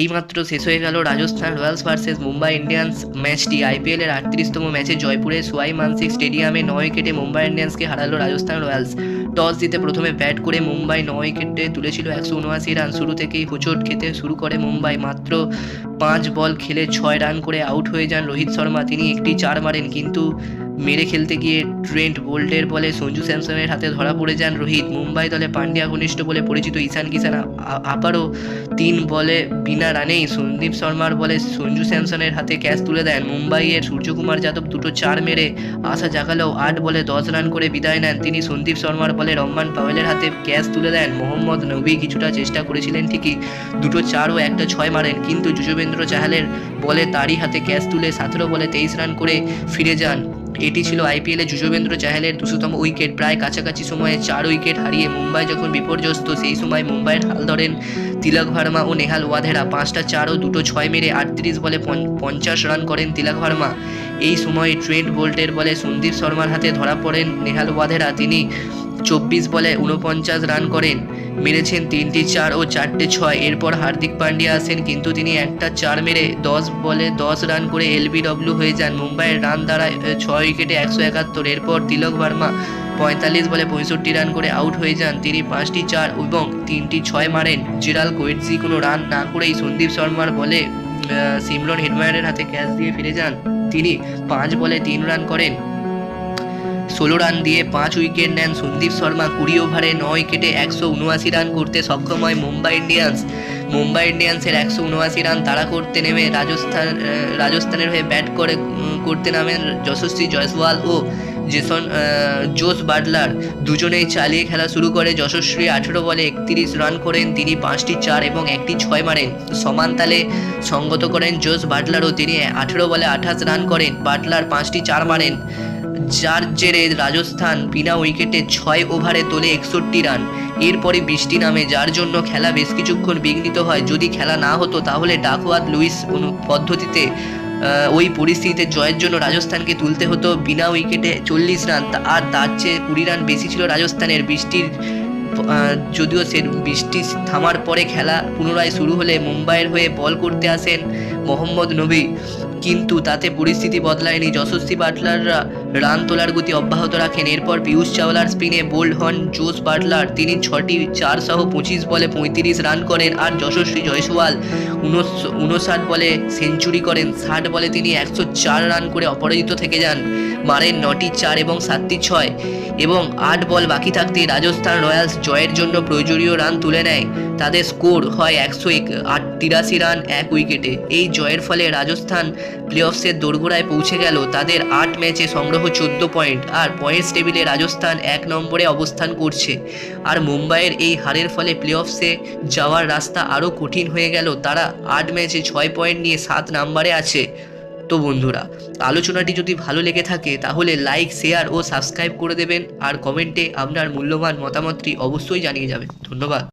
এইমাত্র শেষ হয়ে গেল Rajasthan Royals versus Mumbai Indians ম্যাচটি আইপিএলের আটত্রিশতম ম্যাচে জয়পুরে সোয়াই মানসিক স্টেডিয়ামে নয় উইকেটে মুম্বাই ইন্ডিয়ান্সকে হারালো রাজস্থান রয়্যালস। টস জিতে প্রথমে ব্যাট করে মুম্বাই নয় উইকেটে তুলেছিল একশো উনআশি রান। শুরু থেকেই হোঁচট খেতে শুরু করে মুম্বাই। মাত্র পাঁচ বল খেলে ছয় রান করে আউট হয়ে যান রোহিত শর্মা। তিনি একটি চার মারেন, কিন্তু মেরে খেলতে গিয়ে ট্রেন্ট বোল্টের বলে সঞ্জু স্যামসনের হাতে ধরা পড়ে যান রোহিত। মুম্বাই দলে পান্ডিয়া ঘনিষ্ঠ বলে পরিচিত ঈশান কিষান। আবারও তিন বলে বিনা রানেই সন্দীপ শর্মার বলে সঞ্জু স্যামসনের হাতে ক্যাচ তুলে দেন। মুম্বাইয়ের সূর্যকুমার যাদব দুটো চার মেরে আশা জাগালেও আট বলে দশ রান করে বিদায় নেন। তিনি সন্দীপ শর্মার বলে রহমান পাওয়েলের হাতে ক্যাচ তুলে দেন। মোহাম্মদ নবী কিছুটা চেষ্টা করেছিলেন ঠিকই, দুটো চার ও একটা ছয় মারেন। কিন্তু যুজবেন্দ্র চাহালের বলে তারই হাতে ক্যাচ তুলে সতেরো বলে তেইশ রান করে ফিরে যান। এটি ছিল আইপিএলে যুজবেন্দ্র চাহালের দুশোতম উইকেট। প্রায় কাছাকাছি সময়ে চার উইকেট হারিয়ে মুম্বাই যখন বিপর্যস্ত, সেই সময় মুম্বাইয়ের হাল ধরেন তিলক ভার্মা ও নেহাল ওয়াধেরা। পাঁচটা চার ও দুটো ছয় মেরে আটত্রিশ বলে পঞ্চ- পঞ্চাশ রান করেন তিলক ভার্মা। এই সময়ে ট্রেন্ট বোল্টের বলে সন্দীপ শর্মার হাতে ধরা পড়েন নেহাল ওয়াধেরা। তিনি চব্বিশ বলে উনপঞ্চাশ রান করেন। মেরেছেন তিনটি চার ও চারটে ছয়। এরপর হার্দিক পান্ডিয়া আসেন কিন্তু তিনি একটা চার মেরে দশ বলে দশ রান করে এলবিডব্লিউ হয়ে যান। মুম্বাইয়ের রান আহ, ছয় উইকেটে একশো একাত্তর। এরপর তিলক ভার্মা পঁয়তাল্লিশ বলে পঁয়ষট্টি রান করে আউট হয়ে যান। তিনি পাঁচটি চার এবং তিনটি ছয় মারেন। জিরাল কোয়েটজি কোনো রান না করেই সন্দীপ শর্মার বলে সিমরন হেডমায়ারের হাতে ক্যাচ দিয়ে ফিরে যান। তিনি পাঁচ বলে তিন রান করেন। ষোলো রান দিয়ে পাঁচ উইকেট নেন সন্দীপ শর্মা। কুড়ি ওভারে ন উইকেটে একশো উনআশি রান করতে সক্ষম হয় মুম্বাই ইন্ডিয়ান্স। মুম্বাই ইন্ডিয়ান্সের একশো উনআশি রান তাড়া করতে নেমে রাজস্থান রাজস্থানের হয়ে ব্যাট করে করতে নামেন যশস্বী জয়সওয়াল ও জেসন জোস বাটলার। দুজনেই চালিয়ে খেলা শুরু করে। যশস্বী আঠেরো বলে একত্রিশ রান করেন, তিনি পাঁচটি চার এবং একটি ছয় মারেন। সমান তালে সঙ্গত করেন জোস বাটলারও তিনি আঠেরো বলে আঠাশ রান করেন। বাটলার পাঁচটি চার মারেন। যার জেরে রাজস্থান বিনা উইকেটে ছয় ওভারে তোলে একষট্টি রান। এরপরে বৃষ্টি নামে, যার জন্য খেলা বেশ কিছুক্ষণ বিঘ্নিত হয়। যদি খেলা না হতো, তাহলে ডাকওয়াত লুইস পদ্ধতিতে ওই পরিস্থিতিতে জয়ের জন্য রাজস্থানকে তুলতে হতো। বিনা উইকেটে চল্লিশ রান আর তার চেয়ে কুড়ি রান বেশি ছিল রাজস্থানের। বৃষ্টির যদিও সে বৃষ্টি থামার পরে খেলা পুনরায় শুরু হলে মুম্বাইয়ের হয়ে বল করতে আসেন মোহাম্মদ নবী। কিন্তু তাতে পরিস্থিতি বদলায়নি। যশস্বী বাটলাররা রান তোলার গতি অব্যাহত রাখেন। এরপর পিয়ুষ চাওলার স্পিনে বোল্ড হন জোস বাটলার তিনি ছটি চার সহ পঁচিশ বলে পঁয়ত্রিশ রান করেন আর যশস্বী জয়সওয়াল উনষাট বলে সেঞ্চুরি করেন। ষাট বলে তিনি একশো চার রান করে অপরাজিত থেকে যান। মারেন নটি চার এবং সাতটি ছয়। এবং আট বল বাকি থাকতে রাজস্থান রয়্যালস জয়ের জন্য প্রয়োজনীয় রান তুলে নেয়। তাদের স্কোর হয় একশো এক আট তিরাশি রান এক উইকেটে। এই জয়ের ফলে রাজস্থান প্লেঅফসের দোরগোড়ায় পৌঁছে গেল। তাদের আট ম্যাচে সংগ্রহ চোদ্দ পয়েন্ট আর পয়েন্টস টেবিলে রাজস্থান এক নম্বরে অবস্থান করছে। আর মুম্বাইয়ের এই হারের ফলে প্লেঅফসে যাওয়ার রাস্তা আরও কঠিন হয়ে গেল। তারা আট ম্যাচে ছয় পয়েন্ট নিয়ে সাত নম্বরে আছে। তো বন্ধুরা, আলোচনাটি যদি ভালো লেগে থাকে, তাহলে লাইক, শেয়ার ও সাবস্ক্রাইব করে দেবেন। আর কমেন্টে আপনার মূল্যবান মতামতটি অবশ্যই জানিয়ে যাবেন। ধন্যবাদ।